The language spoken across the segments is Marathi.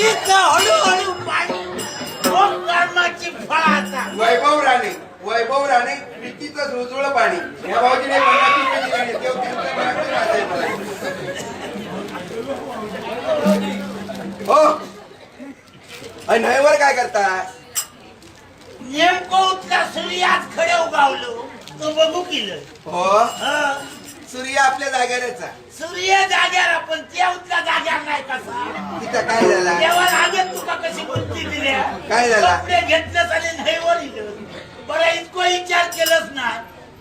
प्रीतीचं हळूहळू पाणी कर्माची फळाचा वैभव राणे वैभव राणे प्रीतीचं झुळझुळ पाणी. या भाऊजीने देव त्यांचं मला. हो. अय, नयवर काय करता? नेमकं उठला सूर्य आज खडे उगावलो. तो बघू केलं. हो? हं. सूर्य आपल्या जागेवरच. सूर्य जाग्यावर आपण त्या उठला जाग्यावर नाही काय झाला? कपडे घेतलं आणि नाही वर इलं बरं इतको विचार केलंच नाही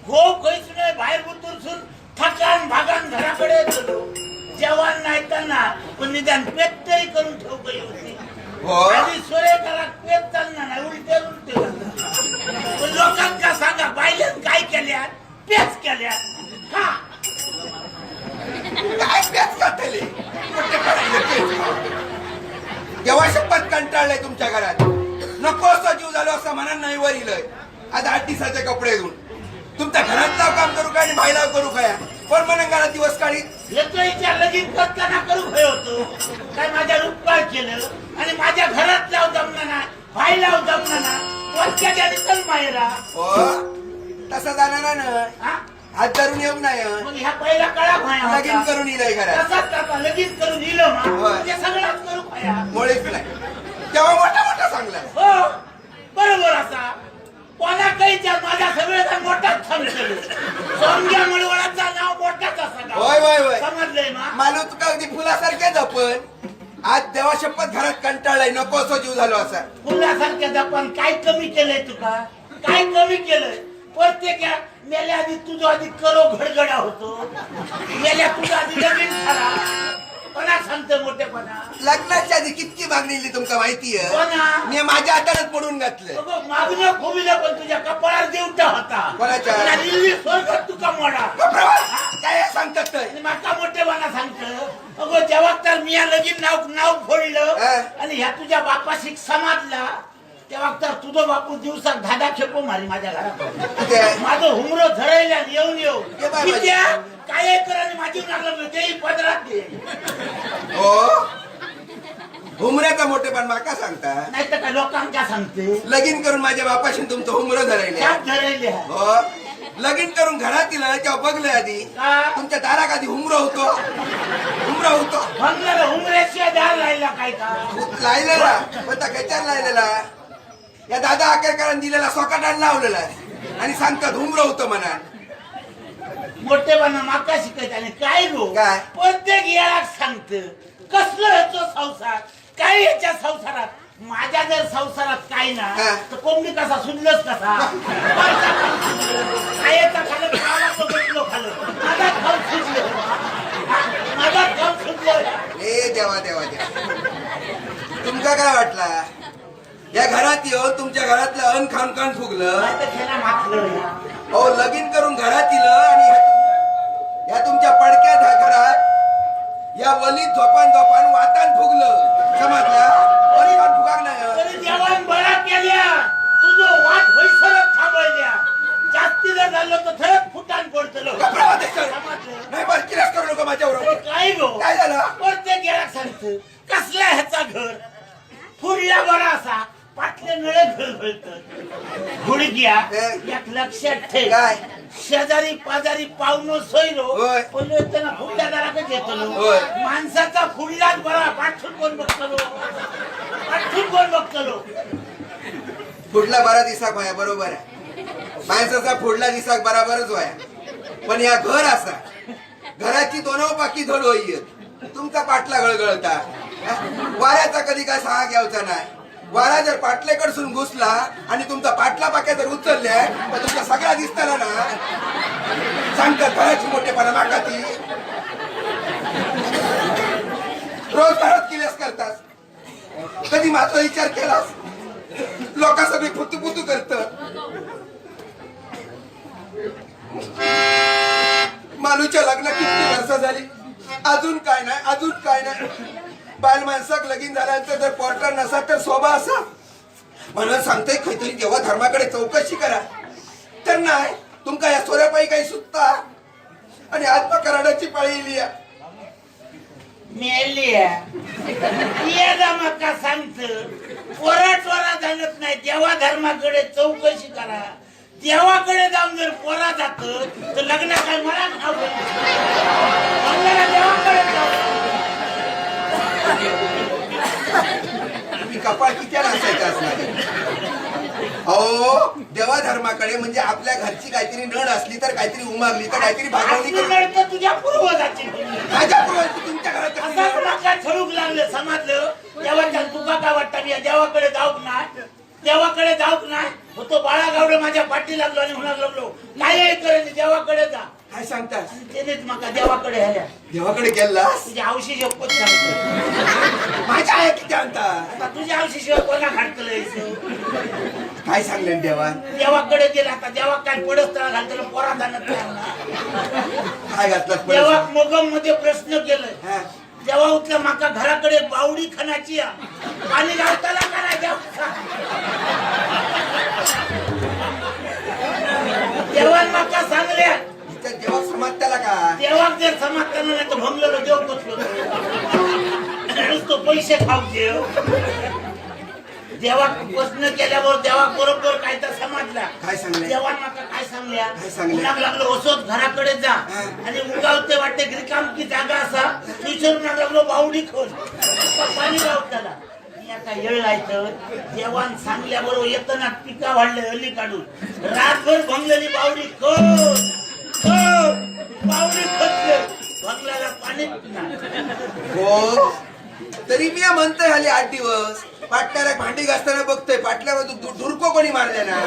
हो काहीच नाही बाहेर उतरसून थकान भागान घराकडे गेलो जेवण नाही तर ना पण निदान पेट तरी करून ठेव काही होती. हो. आणि सोरे करा पेट चालणार नाही उलटे उलटे. पण लोकांका सांगा बायलेन काय केल्या? पेच केल्या. हा. काय प्याच खातले. केव्हा शपथ कंटाळलंय तुमच्या घरात? नको असं जीव झालो असं म्हणा नाही वर इलय आज आठ दिवसाचे कपडे घेऊन तुमच्या घरात लाव काम करू काय आणि बाहेर करू काय? पण म्हणा घरात दिवस काढी येतो करताना करू भय होतो. काय माझ्या उपकार केलं आणि माझ्या घरात लाव जमना ना लाव जमना ना वरच्या चल हो. तसं जाणार ना? हात धरून येऊ नाही मग ह्या पहिला कळा भाया लगीन करून इलय घरात. तसाच आता लगीन करून इलं होय. ते सगळंच करू भाया मुळीच नाही. तेव्हा मोठा मोठा सांगला हो बरोबर असा. कोणा काही विचार माझ्या सगळ्याचा मोठाच सांगतो सोमग्या मळवळाचा नाव मोठाच असा. होय होय होय. समजलंय मा मालू तुका अगदी फुलासारखे जपन आज देवा शपथ घरात कंटाळलाय नको असं जीव झालो असा. फुलासारख्या जपान काय कमी केलंय तुका? काय कमी केलंय? प्रत्येक या मेल्या आधी तुझं आधी करो घडगडा होतो. मेल्या तुझं आधी लगीन खरा कोणा सांगतो मोठेपणा लग्नाच्या आधी कितकी मागणी दिली तुमका माहितीये कोणा मी माझ्या हातानच पडून घातलं अगं, मागणं खोबिलं पण तुझ्या कपाळात देवटा होता कोणाच्या? तुला दिल्ली स्वर्गात तुका मोडा काय सांगतात ते? आणि माका मोठेपणा सांगतो अगो जेव्हा तर मी या लगीन नाव नाव फोडलं हा. आणि ह्या तुझ्या बापाशी समाजला तेव्हा तर तुझं बापू दिवसात धादा खेपो मारी माझ्या घरात ते- माझं हुमरो झरायला येऊन येऊ ये बाय माझी. कित्या? काय कर आणि माझी लागलं तेही पदरात दे. हो? हुमऱ्याचा मोठेपण माका सांगता? नाही तर काय लोकांका सांगते. लगीन करून माझ्या बापाशी तुमचं हुमरं धरायले. त्यात धरायले. आहे. हो? लगीन करून घरात दिलं तेव्हा बघलं आधी. का? तुमच्या दाराक आधी हुमरं होतो. हुमरं होतो. भंगला हुमऱ्याशिवाय दार राहिला काय का? लायलेला. होता खेचार लायलेला? या दादा आकेरकरांनी दिलेला सोकाटान लावलेला. आणि सांगतात हुमरं होतं म्हणा. मोठेपणा माका शिकायचं आणि काय गो काय? प्रत्येक याला सांगत. कसलं ह्याचं संसार? काय याच्या संसारात? माझ्या जर संसारात काय ना हा. तर कोंबडी कसा सुनलंच कसा? खायचा खालं खावाचं बसलो खालं माझा खाऊ सुटलं माझा सुटलं ए देवा देवा देवा. तुमका काय वाटला? या घरात येऊन तुमच्या घरातलं अन खान खान फुगलं? तर खेळा मागलं. अहो लगीन झोपान झोपान वातान फुगलं समजला? वली खान फुगाक नाही देवान बळा केल्या. तुझं वाट होईसरच थांबवल्या. जास्ती जर झालं तर थरच फुटान पडतलो नाही बरं किरास करू नका माझ्यावर. काय गो? काय झालं? प्रत्येक गेला सांगत. कसला ह्याचा घर? फुडला बरा असा. पाटले नळे घळघळत. गुडघ्या ए. यात लक्षात ठेव. काय? शेजारी पाजारी पाहुणं होय. पण त्यांना फुडल्या दाराकच. माणसाचा फुडलाच बरा पाठून कोण बघतलो पाठून कोण बघतलो फुडला बरा दिसाक व्हाया बरोबर आहे. माणसाचा फुडला दिसाक बराबरच व्हाया. पण या घर असा. घराची दोन पाकी धड होई तुमचा पाटला गळगळता? वाऱ्याचा कधी काय सहा घ्यावचा नाही. वारा जर पाटलेकडसून घुसला आणि तुमचा पाटला पाक्या जर उचलल्या तर तुमचा सगळा दिसताना ना सांगतात घराची मोठेपणा माका ती रोज घरात किलेस करतात. कधी माझा विचार केलास? लोक सगळी फुतू फुतू करत. मालूच्या लग्न किती वर्ष झाली. अजून काय नाही अजून काय नाही. बाल माणसाक लगीन झाल्यानंतर जर पॉर्टर नसा तर शोभा असा. म्हणून सांगतोय खैतरी जेव्हा धर्माकडे चौकशी करा. तर नाही तुमका या सोऱ्यापायी काही सुचता? आणि आत्मा कराडाची पाळी इली मेली याला मका सांगत. पोरा टोरा जाणत नाही. देवा धर्माकडे चौकशी करा. देवाकडे जाऊन जर पोरा जात तर लग्न काय मला खाऊ देवाकडे जाऊ. तुम्ही कपाळ किती असायचं असणार अहो देवा धर्माकडे म्हणजे आपल्या घरची काहीतरी नड असली तर काहीतरी उमागली तर काहीतरी नडतं तुझ्या पूर्वजाची. माझ्या पूर्वजाची तुमच्या घरात कसली असंच नड? नका ठळूक लागलं समजलं. देवाच्या तुका काय वाटतं मी. देवाकडे जाऊक नाही. देवाकडे जाऊक नाही. होतो बाळा गावडे माझ्या पाठी लागलो आणि म्हणा लागलो काय करेल देवाकडे जा. काय सांगतास? त्यानेच माका देवाकडे ह्याल्या. देवाकडे गेलास तुझ्या हौशी शपथ सांगतो माझ्या आहे किती आणता? आता तुझ्या हौशी शिवाय कोणा घातलं काय सांगलं देवा? देवाकडे गेला आता देवा काय पडत घालतो पोरा जाणत नाही. काय घातलास देवा परत? मोगममध्ये प्रश्न केलाय. हा. जेव्हा उठलं माका घराकडे बावडी खणाची आ. पाणी लावताना करा देव. देवान माका सांगल्या. देवा समाज त्याला का? देवाक जर समाज करणार नाही तर भंगलेलो देव बसलो नुसतो पैसे खाऊ देव देवा प्रश्न केल्यावर देवा बरोबर काय तर समजला. काय सांगले? देवा माका काय सांगल्या? काय सांगले? उन्हाक लागलो असोच घराकडे जा. हा. आणि उगावते वाटते रिकाम की जागा असा. विचारून लागलो बावडी खोल. पाणी लावत त्याला. मी आता येळ लायचं देवान सांगल्याबरोबर येताना पिका वाढले हल्ली काढून. रातभर भंगलेली बावडी खोल. पाणी हो तरी मी म्हणतोय हल्ली आठ दिवस पाटल्याला भांडी घासताना बघतोय पाटल्यावर धुरको कोणी मारल्या ना?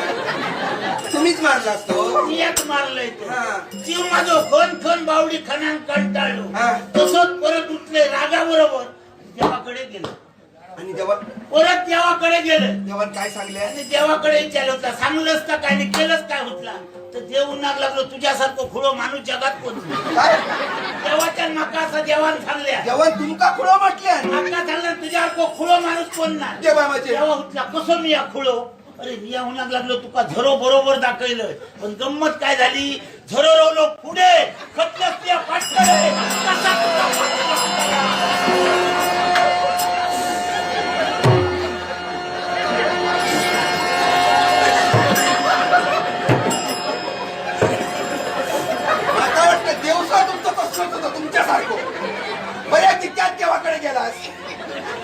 तुम्हीच मारला असतो. यात मारलंय तो. हा. जीव माझो खोन खोन बावडी खणान कंटाळलो. हा. तसंच परत उठले रागाबरोबर. देवाकडे गेलो. आणि जेव्हा परत देवाकडे गेलं. जेव्हा काय सांगले? आणि देवाकडे विचारलं होतं सांगलंच का काय नाही केलंच काय होतला तर देव उन्हाक लागलो तुझ्यासारखं खुळो माणूस जगात कोण. काय? देवाच्या नका असं देवान सांगल्या. जेव्हा तुमका खुळो म्हटल्या. नका सांगलं तुझ्यासारखं खुळो माणूस कोण नाही? जेव्हा माझे. तेव्हा उठला कसं मी या खुळो? अरे मी या होणार लागलो तुका झरो बरोबर दाखवलं पण गंमत काय झाली? झरो रवलो पुढे. खतलस त्या पाटकडे. कसा तुका पाटला? तुमच्यासारखं बऱ्या तितक्यात देवाकडे गेलास.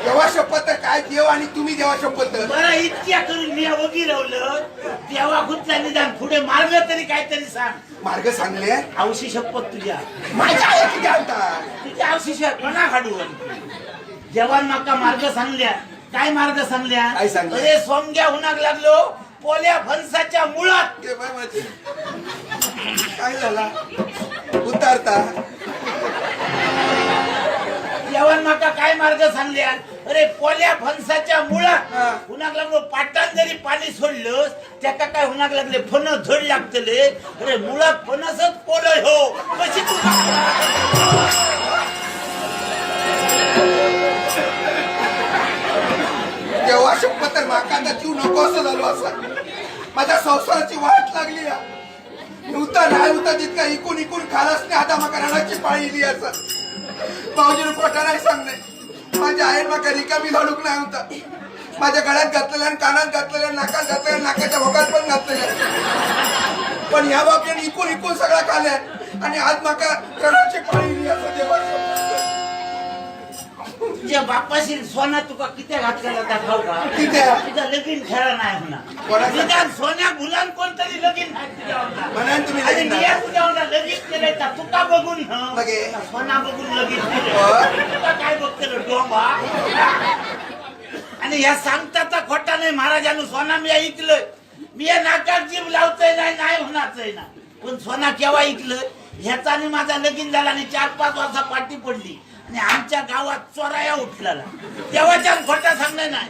देवा शपथ काय? देव आणि तुम्ही देवा शपथ. बरं इतक्या करून मी वगी रवलं देवा गुतला निदान पुढे मारलं तरी काहीतरी सांग. मार्ग सांगले? हौशी शपथ तुझ्या. माझ्या आहे किती आणता तुझ्या शिवाय कोणा काढू जवान माका मार्ग सांगल्या. काय मार्ग सांगल्या? काय सांगल्या? अरे सोमग्या हुनाक लागलो. पोल्या फणसाच्या मुळात. काय झाला? उतारता? जवान माका काय मार्ग सांगल्या अरे पोल्या फणसाच्या मुळात. हुनाक लागलो पाटात जरी पाणी सोडलं त्याका काय हुनाक लागले फण झड लागतले? अरे मुळात फणसच पोल हो. कशी तू तेव्हा शपथ तर माका जीव नको असं झालो असा. माझ्या संसाराची वाट लागली या. नव्हता नाही होता तितका इकून इकून खालास नाही आता माका रणाची पाळी इली असं. भाऊजीने खोटा नाही माझ्या आई माका रिकामी लाडूक नाही होता माझ्या गळ्यात घातलेल्या आणि कानात घातलेल्या नाकात घातलेल्या नाकाच्या भोगात पण घातलेल्या. पण ह्या बाबतीने इकून इकून सगळा खाल्या आणि आज माका रणाचे पाणी इली असं तुझ्या बापाशी सोना तुका किती घातलेला दाखव का किती? तुझा लगीन खेळा नाही कोणाचा? होणार निदान सोन्या मुलां कोणतरी लगीन तुम्ही आणि लगीन मिया नाही. तुझ्या होणार लगीन केलंय का तुका बघून हं. बघे. सोना बघून लगीन. केलं तुका काय बघतेलं डोंबा आणि ह्या सांगताचा खोटा नाही महाराजांनो सोना मी ऐकलंय मी या नाकात जीव लावतोय नाही नाही होणारच ना पण सोना केव्हा ऐकलं ह्याचा आणि माझा लगीन झाला आणि चार पाच वर्षा पाठी पडली आणि आमच्या गावात चोराया उठलेला. तेव्हाच्या खोटा सांगणं नाही.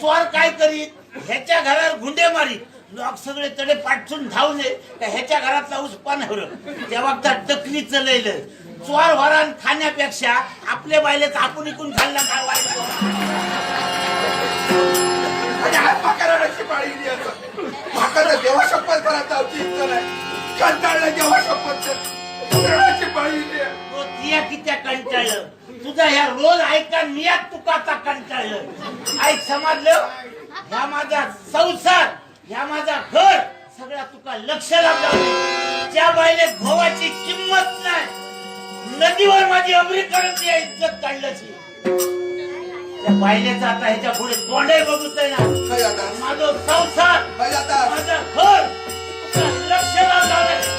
चोर काय करीत? ह्याच्या घरावर गुंडे मारीत. लोक सगळे तडे पाठसून धावले का ह्याच्या घरातला ऊस पान हरं तेव्हा त्या टकली चलैलं चोर वरान खाण्यापेक्षा आपले बायलेच आपण इकून खाल्ला काय वाईट? पाळी तर देवा शपथ घरात इच्छा नाही. कंटाळलं पाळी तिया कित्या कंटाळलं? तुझा ह्या रोज ऐका निया तुकाचा कंटाळलं ऐक समजलं? ह्या माझा संसार ह्या माझा घर सगळा तुका लक्ष लागला. त्या बाईले घोवाची किंमत नाही नदीवर माझी अमरीकरण ती इज्जत काढल्याची. त्या बाईलेच आता ह्याच्या पुढे तोंडही बघूच ना. माझं संसार माझं घर तुका लक्ष लागलं.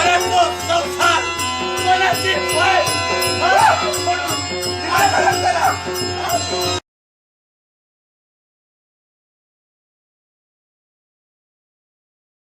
पोरांनो संसार कोणाची भय म्हणून